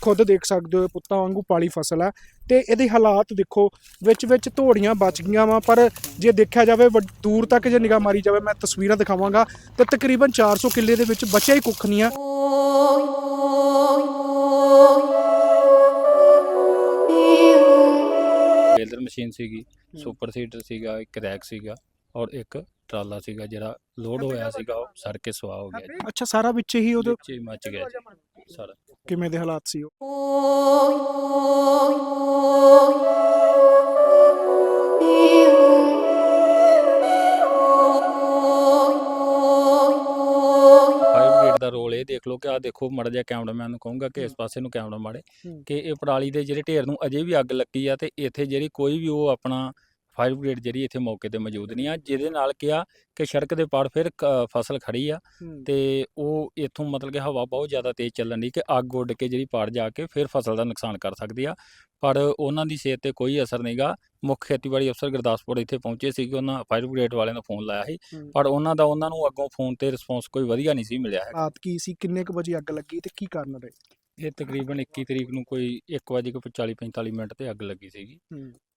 ਖੁਦ ਦੇਖ ਸਕਦੇ ਹੋ ਪੁੱਤਾਂ ਵਾਂਗੂ ਪਾਲੀ ਫਸਲ ਹੈ। ਤੇ ਇਹਦੇ ਹਾਲਾਤ ਦੇਖੋ ਵਿੱਚ ਵਿੱਚ ਧੋੜੀਆਂ ਬਚ ਗਈਆਂ ਵਾ ਪਰ ਜੇ ਦੇਖਿਆ ਜਾਵੇ ਦੂਰ ਤੱਕ ਜੇ ਨਿਗਾਹ ਮਾਰੀ ਜਾਵੇ ਮੈਂ ਤਸਵੀਰਾਂ ਦਿਖਾਵਾਂਗਾ। ਤੇ ਤਕਰੀਬਨ 400 ਕਿੱਲੇ ਦੇ ਵਿੱਚ ਬਚਿਆ ਹੀ ਕੁੱਖ ਨਹੀਂ ਆ ਬੇਲਰ ਮਸ਼ੀਨ ਸੀਗੀ ਸੁਪਰ ਸੀਡਰ ਸੀਗਾ ਇੱਕ ਰੈਕ ਸੀਗਾ ਔਰ ਇੱਕ ਟਰਾਲਾ ਸੀਗਾ ਜਿਹੜਾ ਲੋਡ ਹੋਇਆ ਸੀਗਾ ਉਹ ਸੜ ਕੇ ਸੁਆਹ ਹੋ ਗਿਆ ਅੱਛਾ ਸਾਰਾ ਵਿੱਚ ਹੀ ਉਹਦੇ ਵਿੱਚ ਹੀ ਮੱਚ ਗਿਆ ਜੀ। ਸਾਰਾ। ਕਿਵੇਂ ਦੇ ਹਾਲਾਤ ਸੀ ਉਹ? ਗ੍ਰੇਡ ਦਾ ਰੋਲ ਇਹ ਦੇਖ ਲਓ ਕਿ ਆ ਦੇਖੋ ਮੜ ਜਾ ਕੈਮਰਾਮੈਨ ਨੂੰ ਕਹੂੰਗਾ ਕਿ ਇਸ ਪਾਸੇ ਨੂੰ ਕੈਮਰਾ ਮਾੜੇ ਹੂੰ। ਕਿ ਇਹ ਪਰਾਲੀ ਦੇ ਜਿਹੜੇ ਢੇਰ ਨੂੰ ਅਜੇ ਵੀ ਅੱਗ ਲੱਗੀ ਆ ਤੇ ਇੱਥੇ ਜਿਹੜੀ ਕੋਈ ਵੀ ਉਹ ਆਪਣਾ ਫਾਈਵ ਗ੍ਰੇਡ ਜਿਹੜੀ ਇੱਥੇ ਮੌਕੇ ਤੇ ਮੌਜੂਦ ਨਹੀਂ ਆ ਜਿਹਦੇ ਨਾਲ ਕੀ ਆ ਕਿ ਸੜਕ ਦੇ ਪਾੜ ਫਿਰ ਕ- ਫਸਲ ਖੜੀ ਆ ਤੇ ਉਹ ਇਥੋਂ ਮਤਲਬ ਕਿ ਹਵਾ ਬਹੁਤ ਜ਼ਿਆਦਾ ਤੇਜ਼ ਚੱਲਣ ਦੀ ਕਿ ਅੱਗ ਉੱਡ ਕੇ ਜਿਹੜੀ ਪਾੜ ਜਾ ਕੇ ਫਿਰ ਫਸਲ ਦਾ ਨੁਕਸਾਨ ਕਰ ਸਕਦੀ ਆ। ਪਰ ਉਹਨਾਂ ਦੀ ਸਿਹਤ ਤੇ ਕੋਈ ਅਸਰ ਨਹੀਂਗਾ ਮੁੱਖ ਖੇਤੀਬਾੜੀ ਅਫਸਰ ਗੁਰਦਾਸਪੁਰ ਇੱਥੇ ਪਹੁੰਚੇ ਸੀਗੇ ਉਹਨਾਂ ਫਾਇਰ ਬ੍ਰਿਗੇਡ ਵਾਲਿਆਂ ਨੂੰ ਫੋਨ ਲਾਇਆ ਸੀ। ਹੂੰ। ਪਰ ਉਹਨਾਂ ਦਾ ਉਹਨਾਂ ਨੂੰ ਅੱਗੋਂ ਫੋਨ ਤੇ ਰਿਸਪੌਂਸ ਕੋਈ ਵਧੀਆ ਨਹੀਂ ਸੀ ਮਿਲਿਆ ਹੈਗਾ। ਰਾਤ ਕੀ ਸੀ? ਕਿੰਨੇ ਕੁ ਵਜੇ ਅੱਗ ਲੱਗੀ ਤੇ ਕੀ ਕਾਰਨ ਰਹੇ? ਇਹ ਤਕਰੀਬਨ 21 ਤਰੀਕ ਨੂੰ ਕੋਈ 1:40 45 ਮਿੰਟ ਤੇ ਅੱਗ ਲੱਗੀ ਸੀਗੀ।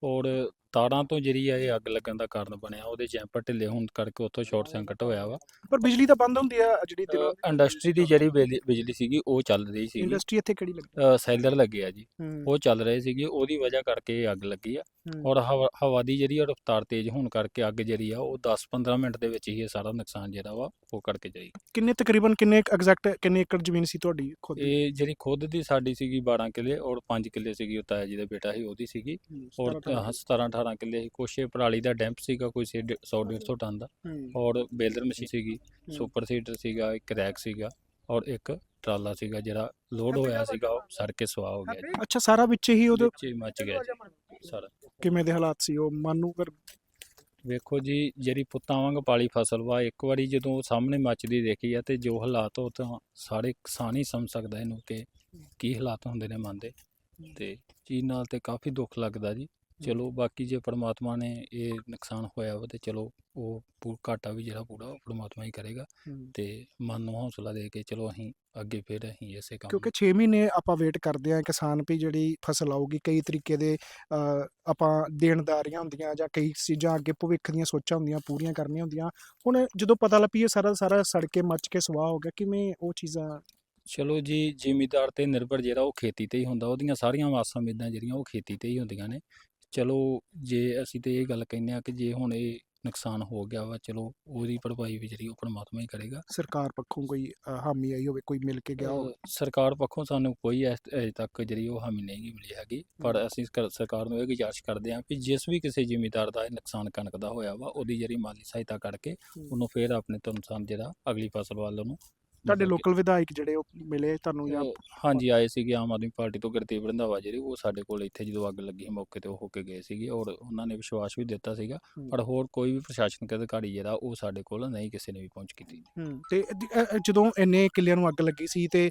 ਔਰ ਤਾਰਾਂ ਤੋਂ ਜਿਹੜੀ ਆ ਇਹ ਅੱਗ ਲੱਗਣ ਦਾ ਕਾਰਨ ਬਣਿਆ ਉਹਦੇ ਜੈਂਪਰ ਢਿੱਲੇ ਹੋਣ ਕਰਕੇ ਉੱਥੋਂ ਸ਼ਾਰਟ ਸਰਕਟ ਹੋਇਆ ਵਾ। ਪਰ ਬਿਜਲੀ ਤਾਂ ਬੰਦ ਹੁੰਦੀ ਆ ਜਿਹੜੀ ਦਿਨ ਇੰਡਸਟਰੀ ਦੀ ਜਿਹੜੀ ਬਿਜਲੀ- ਬਿਜਲੀ ਸੀਗੀ ਉਹ ਚੱਲ ਰਹੀ ਸੀਗੀ। ਇੰਡਸਟਰੀ ਇੱਥੇ ਕਿਹੜੀ ਲੱਗੀ? ਸੈਲਰ ਲੱਗੇ ਆ ਜੀ। ਉਹ ਚੱਲ ਰਹੇ ਸੀਗੇ ਉਹਦੀ ਵਜ੍ਹਾ ਕਰਕੇ ਇਹ ਅੱਗ ਲੱਗੀ ਆ। ਔਰ ਹਵਾ ਹਵਾ ਦੀ ਜਿਹੜੀ ਆ ਰਫ਼ਤਾਰ ਤੇਜ਼ ਹੋਣ ਕਰਕੇ ਅੱਗ ਜਿਹੜੀ ਆ ਉਹ 10-15 ਮਿੰਟ ਦੇ ਵਿੱਚ ਹੀ ਇਹ ਸਾਰਾ ਨੁਕਸਾਨ ਜਿਹੜਾ ਵਾ ਉਹ ਕਰਕੇ ਜਾਈ। ਕਿੰਨੇ ਤਕਰੀਬਨ ਕਿੰਨੇ ਐਗਜ਼ੈਕਟ ਕਿੰਨੇ ਏਕੜ ਜ਼ਮੀਨ ਸੀ ਤੁਹਾਡੀ ਖੁਦ ਦੀ? ਇਹ ਜਿਹੜੀ ਖੁਦ ਦੀ ਸਾਡੀ ਸੀਗੀ 12 ਕਿੱਲੇ ਔਰ 5 ਕਿੱਲੇ ਸੀਗੀ ਉਹ ਤਾਇਆ ਜੀ ਦਾ ਬੇਟਾ ਸੀ ਉਹਦੀ ਸੀਗੀ। ਔਰ। 17 18 ਕਿੱਲੇ ਸੀ। ਕੁਛ ਇਹ ਪਰਾਲੀ ਦਾ ਡੈਂਪ ਸੀਗਾ ਕੋਈ 100 150 ਟਨ ਦਾ। ਔਰ ਬੇਲਰ ਮਸ਼ੀਨ ਸੀਗੀ ਸੁਪਰ ਸੀਡਰ ਸੀਗਾ ਇੱਕ ਰੈਕ ਸੀਗਾ ਔਰ ਇੱਕ ਟਰਾਲਾ ਸੀਗਾ ਜਿਹੜਾ ਲੋਡ ਹੋਇਆ ਸੀਗਾ ਉਹ ਸੜ ਕੇ ਸੁਆਹ ਹੋ ਗਿਆ ਜੀ। ਅੱਛਾ ਸਾਰਾ ਵਿੱਚ ਹੀ ਉਹਦੇ ਵਿੱਚ ਹੀ ਮੱਚ ਗਿਆ ਜੀ ਸਾਰਾ। ਕਿਵੇਂ ਦੇ ਹਾਲਾਤ ਸੀ? ਉਹ ਮਨ ਨੂੰ ਫਿਰ ਵੇਖੋ ਜੀ ਜਿਹੜੀ ਪੁੱਤਾਂ ਵਾਂਗ ਪਾਲੀ ਫਸਲ ਵਾ ਇੱਕ ਵਾਰੀ ਜਦੋਂ ਉਹ ਸਾਹਮਣੇ ਮੱਚਦੀ ਦੇਖੀ ਆ ਤੇ ਜੋ ਹਾਲਾਤ ਉਹ ਤਾਂ ਸਾਰੇ ਕਿਸਾਨ ਹੀ ਸਮਝ ਸਕਦਾ ਇਹਨੂੰ ਕਿ ਕੀ ਹਾਲਾਤ ਹੁੰਦੇ ਨੇ ਮਨ ਦੇ ਤੇ ਚੀਜ਼ ਨਾਲ ਤੇ ਕਾਫੀ ਦੁੱਖ ਲੱਗਦਾ ਜੀ। ਚਲੋ ਬਾਕੀ ਜੇ ਪ੍ਰਮਾਤਮਾ ਨੇ ਇਹ ਨੁਕਸਾਨ ਹੋਇਆ ਵਾ ਤੇ ਚਲੋ ਉਹ ਪੂ ਘਾਟਾ ਵੀ ਜਿਹੜਾ ਪੂਰਾ ਉਹ ਪ੍ਰਮਾਤਮਾ ਹੀ ਕਰੇਗਾ ਤੇ ਮਨ ਨੂੰ ਹੌਸਲਾ ਦੇ ਕੇ ਚਲੋ ਅਸੀਂ ਅੱਗੇ ਫਿਰ ਅਸੀਂ ਇਸੇ ਕੰਮ ਕਿਉਂਕਿ 6 ਮਹੀਨੇ ਆਪਾਂ ਵੇਟ ਕਰਦੇ ਆਂ ਕਿਸਾਨ ਵੀ ਜਿਹੜੀ ਫਸਲ ਆਊਗੀ ਕਈ ਤਰੀਕੇ ਦੇ ਅ, ਆਪਾਂ ਦੇਣਦਾਰੀਆਂ ਹੁੰਦੀਆਂ ਜਾਂ ਕਈ ਚੀਜ਼ਾਂ ਅੱਗੇ ਭਵਿੱਖ ਦੀਆਂ ਸੋਚਾਂ ਹੁੰਦੀਆਂ ਪੂਰੀਆਂ ਕਰਨੀਆਂ ਹੁੰਦੀਆਂ। ਹੁਣ ਜਦੋਂ ਪਤਾ ਲੱਪੀ ਇਹ ਸਾਰਾ ਦਾ ਸਾਰਾ ਸੜ ਕੇ ਮੱਚ ਕੇ ਸਵਾਹ ਹੋ ਗਿਆ ਕਿਵੇਂ ਉਹ ਚੀਜ਼ਾਂ? ਚਲੋ ਜੀ ਜ਼ਿਮੀਦਾਰ ਤੇ ਨਿਰਭਰ ਜਿਹੜਾ ਉਹ ਖੇਤੀ ਤੇ ਹੀ ਹੁੰਦਾ ਉਹਦੀਆਂ ਸਾਰੀਆਂ ਆਸਾਂ ਉਮੀਦਾਂ ਜਿਹੜੀਆਂ ਉਹ ਖੇਤੀ ਤੇ ਹੀ ਹੁੰਦੀਆਂ ਨੇ। ਚਲੋ ਜੇ ਅਸੀਂ ਤੇ ਇਹ ਗੱਲ ਕਹਿੰਦੇ ਆ ਕਿ ਜੇ ਹੁਣ ਇਹ ਨੁਕਸਾਨ ਹੋ ਗਿਆ ਵਾ ਚਲੋ ਉਹਦੀ ਭਰਪਾਈ ਵੀ ਜਿਹੜੀ ਉਹ ਪਰਮਾਤਮਾ ਹੀ ਕਰੇਗਾ। ਸਰਕਾਰ ਪੱਖੋਂ ਕੋਈ ਅ, ਹਾਮੀ ਆਈ ਹੋਵੇ ਕੋਈ ਮਿਲ ਕੇ ਗਿਆ ਹੋਵੇ। ਅਹ ਸਰਕਾਰ ਪੱਖੋਂ ਸਾਨੂੰ ਕੋਈ ਇਸ- ਅਜੇ ਤੱਕ ਜਿਹੜੀ ਉਹ ਹਾਮੀ ਨਹੀਂ ਗੀ ਮਿਲੀ ਹੈਗੀ। ਪਰ। ਅਸੀਂ ਕਰ- ਸਰਕਾਰ ਨੂੰ ਇਹ ਗੁਜ਼ਾਰਿਸ਼ ਕਰਦੇ ਹਾਂ ਕਿ ਜਿਸ ਵੀ ਕਿਸੇ ਜ਼ਿਮੀਦਾਰ ਦਾ ਇਹ ਨੁਕਸਾਨ ਕਣਕ ਦਾ ਹੋਇਆ ਵਾ ਉਹਦੀ ਜਿਹੜੀ ਮਾਲੀ ਸਹਾਇਤਾ ਕਰਕੇ ਉਹਨੂੰ ਫੇਰ ਆਪਣੇ ਤੋਂ ਨੁਕਸਾਨ ਜਿਹੜਾ ਅਗਲੀ ਫਸਲ ਵੱਲ ਉਹਨੂੰ ਤੁਹਾਡੇ ਲੋਕਲ ਵਿਧਾਇਕ ਜਿਹੜੇ ਉਹ ਮਿਲੇ ਤੁਹਾਨੂੰ ਜਾਂ ਹਾਂਜੀ ਆਏ ਸੀਗੇ ਆਮ ਆਦਮੀ ਪਾਰਟੀ ਤੋਂ ਗੁਰਤੇਜ ਰੰਧਾਵਾ ਜਿਹੜੇ ਉਹ ਸਾਡੇ ਕੋਲ ਇੱਥੇ ਜਦੋਂ ਅੱਗ ਲੱਗੀ ਸੀ ਮੌਕੇ ਤੇ ਉਹ ਹੋ ਕੇ ਗਏ ਸੀਗੇ ਔਰ ਉਹਨਾਂ ਨੇ ਵਿਸ਼ਵਾਸ ਵੀ ਦਿੱਤਾ ਸੀਗਾ। ਪਰ ਹੋਰ ਕੋਈ ਵੀ ਪ੍ਰਸ਼ਾਸਨਿਕ ਅਧਿਕਾਰੀ ਜਿਹੜਾ ਉਹ ਸਾਡੇ ਕੋਲ ਨਹੀਂ ਕਿਸੇ ਨੇ ਵੀ ਪਹੁੰਚ ਕੀਤੀ ਤੇ ਜਦੋਂ ਇੰਨੇ ਕਿੱਲਿਆਂ ਨੂੰ ਅੱਗ ਲੱਗੀ ਸੀ ਤੇ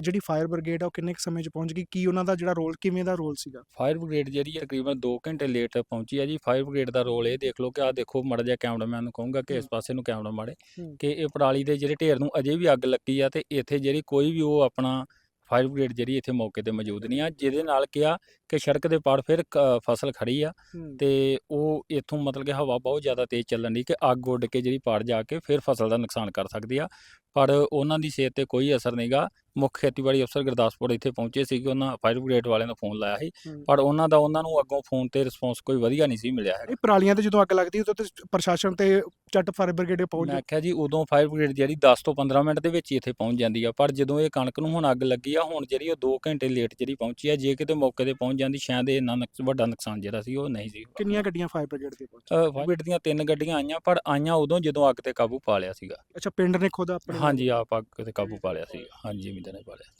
ਜਿਹੜੀ ਫਾਇਰ ਬ੍ਰਿਗੇਡ ਆ ਉਹ ਕਿੰਨੇ ਕੁ ਸਮੇਂ 'ਚ ਪਹੁੰਚ ਗਈ ਕੀ ਉਹਨਾਂ ਦਾ ਜਿਹੜਾ ਰੋਲ ਕਿਵੇਂ ਦਾ ਰੋਲ ਸੀਗਾ ਫਾਇਰ ਬ੍ਰਿਗੇਡ ਜਿਹੜੀ ਤਕਰੀਬਨ 2 ਘੰਟੇ ਲੇਟ ਪਹੁੰਚੀ ਹੈ ਜੀ ਫਾਇਰ ਬ੍ਰਿਗੇਡ ਦਾ ਰੋਲ ਇਹ ਦੇਖ ਲਓ ਕਿ ਆ ਦੇਖੋ ਮੜ ਜਾ ਕੈਮਰਾਮੈਨ ਨੂੰ ਕਹੂੰਗਾ ਕਿ ਇਸ। ਪਾਸੇ ਨੂੰ ਕੈਮਰਾ ਮਾੜੇ ਹਮ। ਕਿ ਇਹ ਪਰਾਲੀ ਦੇ ਜਿਹੜੇ ਢੇਰ ਨੂੰ ਅਜੇ ਵੀ ਅੱਗ ਲੱਗੀ ਆ ਤੇ ਇੱਥੇ ਜਿਹੜੀ ਕੋਈ ਵੀ ਉਹ ਆਪਣਾ ਫਾਇਰ ਬ੍ਰਿਗੇਡ ਜਿਹੜੀ ਇੱਥੇ ਮੌਕੇ ਤੇ ਮੌਜੂਦ ਨਹੀਂ ਆ ਜਿਹਦੇ ਨਾਲ ਕੀ ਆ ਕਿ ਸੜਕ ਦੇ ਪਾੜ ਫਿਰ ਕ- ਫਸਲ ਖੜੀ ਆ ਤੇ ਉਹ ਇਥੋਂ ਮਤਲਬ ਕਿ ਹਵਾ ਬਹੁਤ ਜ਼ਿਆਦਾ ਤੇਜ਼ ਚੱਲਣ ਦੀ ਕਿ ਅੱਗ ਉੱਡ ਕੇ ਜਿਹੜੀ ਪਾੜ ਜਾ ਕੇ ਫਿਰ ਫਸਲ ਦਾ ਨੁਕਸਾਨ ਕਰ ਸਕਦੀ ਆ। ਪਰ ਉਹਨਾਂ ਦੀ ਸਿਹਤ ਤੇ ਕੋਈ ਅਸਰ ਨਹੀਂਗਾ ਮੁੱਖ ਖੇਤੀਬਾੜੀ ਅਫਸਰ ਗੁਰਦਾਸਪੁਰ ਇੱਥੇ ਪਹੁੰਚੇ ਸੀਗੇ ਉਹਨਾਂ ਫਾਇਰ ਬ੍ਰਿਗੇਡ ਵਾਲਿਆਂ ਨੂੰ ਫੋਨ ਲਾਇਆ ਸੀ। ਪਰ ਉਹਨਾਂ ਦਾ ਉਹਨਾਂ ਨੂੰ ਅੱਗੋਂ ਫੋਨ ਤੇ ਰਿਸਪੌਂਸ ਕੋਈ ਵਧੀਆ ਨਹੀਂ ਸੀ ਮਿਲਿਆ ਹੈਗਾ। ਇਹ ਪਰਾਲੀਆਂ ਤੇ ਜਦੋਂ ਅੱਗ ਲੱਗਦੀ ਉਦੋਂ ਤੇ ਪ੍ਰਸ਼ਾਸਨ ਤੇ ਚੱਟ ਫਾਇਰ ਬ੍ਰਿਗੇਡ ਪਹੁੰਚ ਮੈਂ ਆਖਿਆ ਜੀ ਉਦੋਂ ਫਾਇਰ ਬ੍ਰਿਗੇਡ ਜਿਹੜੀ 10 ਤੋਂ 15 ਮਿੰਟ ਦੇ ਵਿੱਚ ਹੀ ਇੱਥੇ ਪਹੁੰਚ ਜਾਂਦੀ ਆ। ਪਰ ਜਦੋਂ ਇਹ ਕਣਕ ਨੂੰ ਹੁਣ ਅੱਗ ਲੱਗੀ ਆ ਹੁਣ ਜਿਹੜੀ ਉਹ 2 ਘੰਟੇ ਲੇਟ ਜਿਹੜੀ ਪਹੁੰਚੀ ਆ ਜੇ ਕਿਤੇ ਮੌਕੇ ਤੇ ਪਹੁੰਚ ਜਾਂਦੀ ਸ਼ਾਇਦ ਇਹ ਨੁਕਸ- ਵੱਡਾ ਨੁਕਸਾਨ ਜਿਹੜਾ ਸੀ ਉਹ ਨਹੀਂ ਸੀ ਕਿੰਨੀਆਂ ਗੱਡੀਆਂ ਫਾਇਰ ਬ੍ਰਿਗੇਡ ਦੇ ਪਹੁੰਚ ਫਾਇਰ ਬ੍ਰਿਗੇਡ ਦੀਆਂ ਤਿੰਨ ਗੱਡੀਆਂ ਆਈਆਂ ਪਰ ਆਈਆਂ ਉਦੋਂ ਜਦੋਂ ਅੱਗ ਤੇ ਕਾਬੂ ਪਾ ਲਿਆ ਸੀਗਾ। ਅੱਛਾ ਪਿੰਡ ਨੇ ਖੁਦ ਆਪਣੇ ਹਾਂਜੀ ਆਪ ਅੱਗ ਤੇ ਕਾਬੂ ਪਾ ਲਿਆ ਸੀ ਹਾਂਜੀ ਜ਼ਿਮੀਂਦਾਰ ਨੇ ਪਾ ਲਿਆ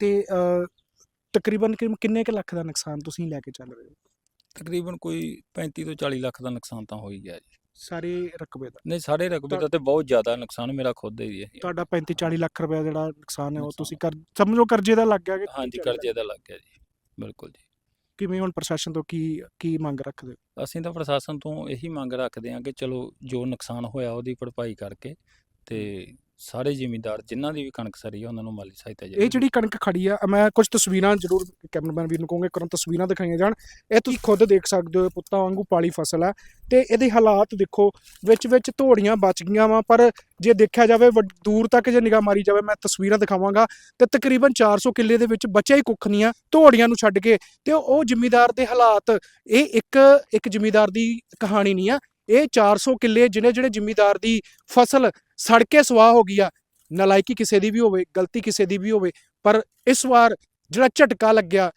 ਤੇ ਤਕਰੀਬਨ ਕਿੰਨ- ਕਿੰਨੇ ਕੁ ਲੱਖ ਦਾ ਨੁਕਸਾਨ ਤੁਸੀਂ ਲੈ ਕੇ ਚੱਲ ਰਹੇ ਹੋ? ਤਕਰੀਬਨ ਕੋਈ 35 ਤੋਂ 40 ਲੱਖ ਦਾ ਨੁਕਸਾਨ ਤਾਂ ਹੋ ਹੀ ਗਿਆ ਜੀ। ਸਾਰੇ ਰਕਬੇ ਦਾ? ਨਹੀਂ ਸਾਰੇ ਰਕਬੇ ਦਾ ਤੇ ਬਹੁਤ ਜ਼ਿਆਦਾ ਨੁਕਸਾਨ ਮੇਰਾ ਖੁਦ ਦਾ ਹੀ ਹੈ। ਤੁਹਾਡਾ 35 40 ਲੱਖ ਰੁਪਏ ਜਿਹੜਾ ਨੁਕਸਾਨ ਹੈ ਉਹ। ਤੁਸੀਂ ਕਰ ਸਮਝੋ ਕਰਜ਼ੇ ਦਾ ਲੱਗ ਗਿਆ ਕਿ ਹਾਂਜੀ ਕਰਜ਼ੇ ਦਾ ਲੱਗ ਗਿਆ ਜੀ। ਬਿਲਕੁਲ ਜੀ। ਕਿਵੇਂ ਹੁਣ ਪ੍ਰਸ਼ਾਸਨ ਤੋਂ ਕੀ ਕੀ ਮੰਗ ਰੱਖਦੇ ਹੋ? ਅਸੀਂ ਤਾਂ ਪ੍ਰਸ਼ਾਸਨ ਤੋਂ ਇਹੀ ਮੰਗ ਰੱਖਦੇ ਹਾਂ ਕਿ ਚਲੋ ਜੋ ਨੁਕਸਾਨ ਹੋਇਆ ਉਹਦੀ ਭਰਪਾਈ ਕਰਕੇ ਤੇ ਸਾਰੇ ਜ਼ਿਮੀਂਦਾਰ ਜਿਨ੍ਹਾਂ ਦੀ ਵੀ ਕਣਕ ਸਰੀ ਆ ਉਹਨਾਂ ਨੂੰ ਮਾਲੀ ਸਹਾਇਤਾ ਇਹ ਜਿਹੜੀ ਕਣਕ ਖੜੀ ਆ ਮੈਂ ਕੁਝ ਤਸਵੀਰਾਂ ਜ਼ਰੂਰ ਕੈਮਰਾਮੈਨ ਵੀਰ ਨੂੰ ਕਹੂੰਗਾ ਕਰਨ ਤਸਵੀਰਾਂ ਦਿਖਾਈਆਂ ਜਾਣ। ਇਹ ਤੁਸੀਂ ਖੁਦ ਦੇਖ ਸਕਦੇ ਹੋ ਪੁੱਤਾਂ ਵਾਂਗੂ ਪਾਲੀ ਫਸਲ ਹੈ ਤੇ ਇਹਦੇ ਹਾਲਾਤ ਦੇਖੋ ਵਿੱਚ ਵਿੱਚ ਧੋੜੀਆਂ ਬਚ ਗਈਆਂ ਵਾ ਪਰ ਜੇ ਦੇਖਿਆ ਜਾਵੇ ਦੂਰ ਤੱਕ ਜੇ ਨਿਗਾਹ ਮਾਰੀ ਜਾਵੇ ਮੈਂ ਤਸਵੀਰਾਂ ਦਿਖਾਵਾਂਗਾ। ਤੇ ਤਕਰੀਬਨ 400 ਕਿੱਲੇ ਦੇ ਵਿੱਚ ਬਚਿਆ ਹੀ ਕੁੱਖ ਨਹੀਂ ਆ ਧੋੜੀਆਂ ਨੂੰ ਛੱਡ ਕੇ। ਤੇ ਉਹ ਜ਼ਿਮੀਦਾਰ ਦੇ ਹਾਲਾਤ ਇਹ ਇੱਕ ਇੱਕ ਜ਼ਿਮੀਦਾਰ ਦੀ ਕਹਾਣੀ ਨਹੀਂ ਆ ਇਹ 400 ਕਿੱਲੇ ਜਿਹੜੇ ਜਿਹੜੇ ਜ਼ਿਮੀਦਾਰ ਦੀ ਫਸਲ ਸੜ ਕੇ ਸਵਾਹ ਹੋ ਗਈ ਆ, ਨਲਾਇਕੀ ਕਿਸੇ ਦੀ ਵੀ ਹੋਵੇ, ਗਲਤੀ ਕਿਸੇ ਦੀ ਵੀ ਹੋਵੇ, ਪਰ ਇਸ ਵਾਰ ਜਿਹੜਾ ਝਟਕਾ ਲੱਗਿਆ,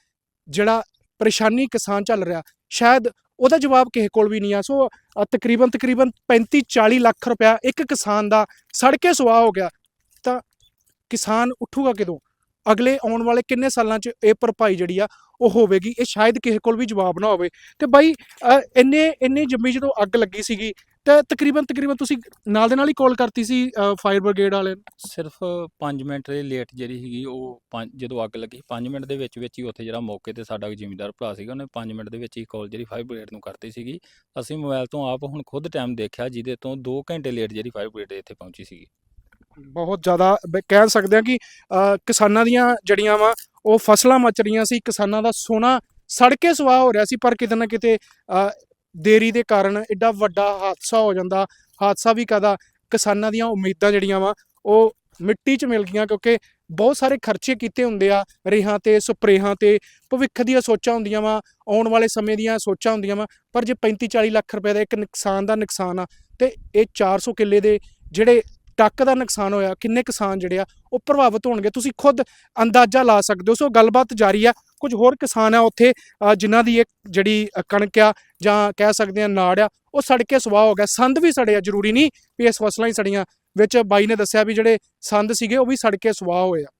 ਜਿਹੜਾ ਪਰੇਸ਼ਾਨੀ ਕਿਸਾਨ ਚੱਲ ਰਿਹਾ, ਸ਼ਾਇਦ ਉਹਦਾ ਜਵਾਬ ਕਿਸੇ ਕੋਲ ਵੀ ਨਹੀਂ ਆ। ਸੋ ਤਕਰੀਬਨ ਤਕਰੀਬਨ 35 40 ਲੱਖ ਰੁਪਇਆ ਇੱਕ ਕਿਸਾਨ ਦਾ ਸੜ ਕੇ ਸਵਾਹ ਹੋ ਗਿਆ। ਤਾਂ ਕਿਸਾਨ ਉੱਠੂਗਾ ਕਿਦੋਂ? ਅਗਲੇ ਆਉਣ ਵਾਲੇ ਕਿੰਨੇ ਸਾਲਾਂ 'ਚ ਇਹ ਭਰਪਾਈ ਜਿਹੜੀ ਆ, ਉਹ ਹੋਵੇਗੀ, ਇਹ ਸ਼ਾਇਦ ਕਿਸੇ ਕੋਲ ਵੀ ਜਵਾਬ ਨਾ ਹੋਵੇ। ਤੇ ਬਾਈ ਇੰਨੇ ਇੰਨੇ ਜੰਮੀ ਜਦੋਂ ਅੱਗ ਲੱਗੀ ਸੀਗੀ, ਤਾਂ ਤਕਰੀਬਨ ਤਕਰੀਬਨ ਤੁਸੀਂ ਨਾਲ ਦੇ ਨਾਲ ਹੀ ਕਾਲ ਕਰਤੀ ਸੀ ਫਾਇਰ ਬ੍ਰਿਗੇਡ ਵਾਲੇ ਨੂੰ? ਸਿਰਫ 5 ਮਿੰਟ ਦੇ ਲੇਟ ਜਿਹੜੀ ਸੀਗੀ, ਉਹ ਪੰਜ- ਜਦੋਂ ਅੱਗ ਲੱਗੀ 5 ਮਿੰਟ ਦੇ ਵਿੱਚ ਵਿੱਚ ਹੀ ਉੱਥੇ ਜਿਹੜਾ ਮੌਕੇ ਤੇ ਸਾਡਾ ਜ਼ਿਮੀਂਦਾਰ ਭਰਾ ਸੀਗਾ, ਉਹਨੇ 5 ਮਿੰਟ ਦੇ ਵਿੱਚ ਹੀ ਕਾਲ ਜਿਹੜੀ ਫਾਇਰ ਬ੍ਰਿਗੇਡ ਨੂੰ ਕਰਤੀ ਸੀਗੀ। ਅਸੀਂ ਮੋਬਾਈਲ ਤੋਂ ਆਪ ਹੁਣ ਖੁਦ ਟਾਈਮ ਦੇਖਿਆ, ਜਿਹਦੇ ਤੋਂ 2 ਘੰਟੇ ਲੇਟ ਜਿਹੜੀ ਫਾਇਰ ਬ੍ਰਿਗੇਡ ਇੱਥੇ ਪਹੁੰਚੀ ਸੀਗੀ। ਬਹੁਤ ਜ਼ਿਆਦਾ ਕਹਿ ਸਕਦੇ ਹਾਂ ਕਿ ਕਿਸਾਨਾਂ ਦੀਆਂ ਜੜੀਆਂ ਵਾ, ਉਹ ਫਸਲਾਂ ਮਚ ਰਹੀਆਂ ਸੀ, ਕਿਸਾਨਾਂ ਦਾ ਸੋਨਾ ਸੜ ਕੇ ਸੁਆਹ ਹੋ ਰਿਹਾ ਸੀ, ਪਰ ਕਿਤੇ ਨਾ ਕਿਤੇ ਦੇਰੀ ਦੇ ਕਾਰਨ ਐਡਾ ਵੱਡਾ ਹਾਦਸਾ ਹੋ ਜਾਂਦਾ, ਹਾਦਸਾ ਵੀ ਕਦਾ ਕਿਸਾਨਾਂ ਦੀਆਂ ਉਮੀਦਾਂ ਜਿਹੜੀਆਂ ਵਾ, ਉਹ ਮਿੱਟੀ 'ਚ ਮਿਲ ਗਈਆਂ, ਕਿਉਂਕਿ ਬਹੁਤ ਸਾਰੇ ਖਰਚੇ ਕੀਤੇ ਹੁੰਦੇ ਆ, ਰੇਹਾਂ ਤੇ, ਸਪਰੇਹਾਂ ਤੇ, ਭਵਿੱਖ ਦੀਆਂ ਸੋਚਾਂ ਹੁੰਦੀਆਂ ਵਾ, ਆਉਣ ਵਾਲੇ ਸਮੇਂ ਦੀਆਂ ਸੋਚਾਂ ਹੁੰਦੀਆਂ ਵਾ, ਪਰ ਜੇ 35 40 ਲੱਖ ਰੁਪਏ ਦਾ ਇੱਕ ਨੁਕਸਾਨ ਦਾ ਨੁਕਸਾਨ ਆ, ਤੇ ਇਹ 400 ਕਿੱਲੇ ਦੇ ਜਿਹੜੇ ਟੱਕ ਦਾ ਨੁਕਸਾਨ ਹੋਇਆ ਕਿੰਨੇ ਕਿਸਾਨ ਜਿਹੜੇ ਆ ਉਹ ਪ੍ਰਭਾਵਿਤ ਹੋਣਗੇ। ਤੁਸੀਂ ਖੁਦ ਅੰਦਾਜ਼ਾ ਲਾ ਸਕਦੇ ਹੋ ਸੋ ਗੱਲਬਾਤ ਜਾਰੀ ਆ। ਕੁਝ ਹੋਰ ਕਿਸਾਨ ਆ ਉੱਥੇ ਅ, ਜਿਨ੍ਹਾਂ ਦੀ ਇੱਕ ਜਿਹੜੀ ਕਣਕ ਆ ਜਾਂ ਕਹਿ ਸਕਦੇ ਆ ਨਾੜ ਆ ਉਹ ਸੜ ਕੇ ਸੁਆਹ ਹੋ ਗਿਆ ਸੰਦ ਵੀ ਸੜੇ ਆ ਜ਼ਰੂਰੀ ਨਹੀਂ ਵੀ ਇਸ ਫਸਲਾਂ ਹੀ ਸੜੀਆਂ। ਵਿੱਚ ਬਾਈ ਨੇ ਦੱਸਿਆ ਵੀ ਜਿਹੜੇ ਸੰਦ ਸੀਗੇ ਉਹ ਵੀ ਸੜ ਕੇ ਸੁਆਹ ਹੋਏ ਆ।